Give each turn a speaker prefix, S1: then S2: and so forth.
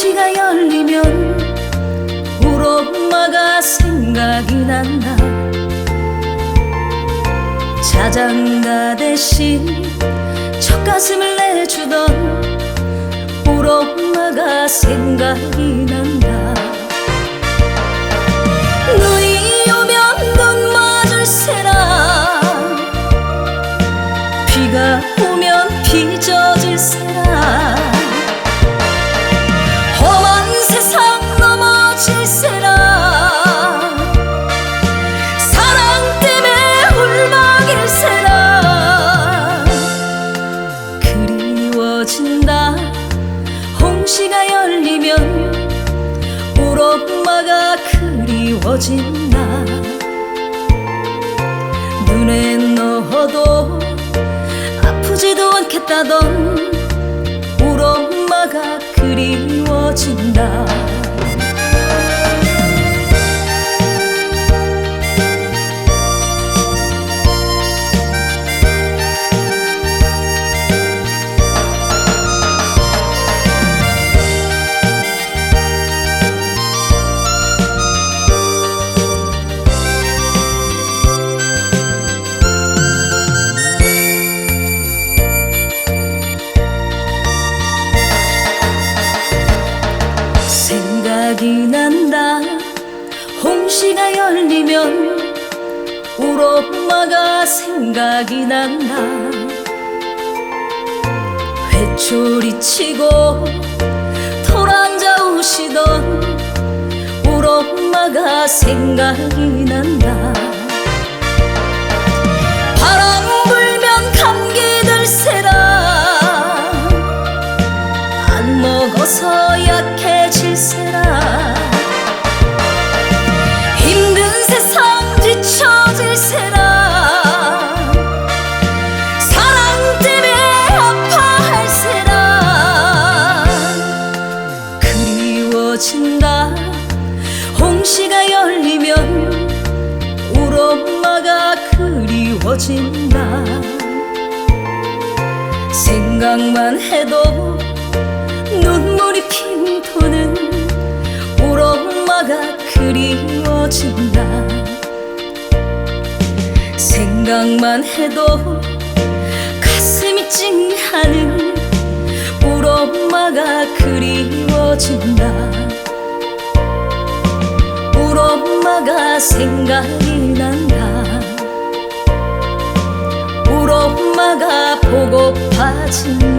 S1: 도시가 열리면 우리 엄마가 생각이 난다. 자장가 대신 첫 가슴을 내주던 우리 엄마가 생각이 난다. 눈이 오면 눈 맞을 새라. 비가 오면 비 젖을 새라. 그리워진다. 눈에 넣어도 아프지도 않겠다던 울 엄마가 그리워진다 생각이 난다. 홍시가 열리면 울 엄마가 생각이 난다. 회초리 치고 돌아앉아 우시던 울 엄마가 생각이 난다. 안 먹어서 약해질세라 생각만 해도 눈물이 핑 도는 울 엄마가 그리워진다. 생각만 해도 가슴이 찡하는 울 엄마가 그리워진다. 울 엄마가 생각이 난다 情。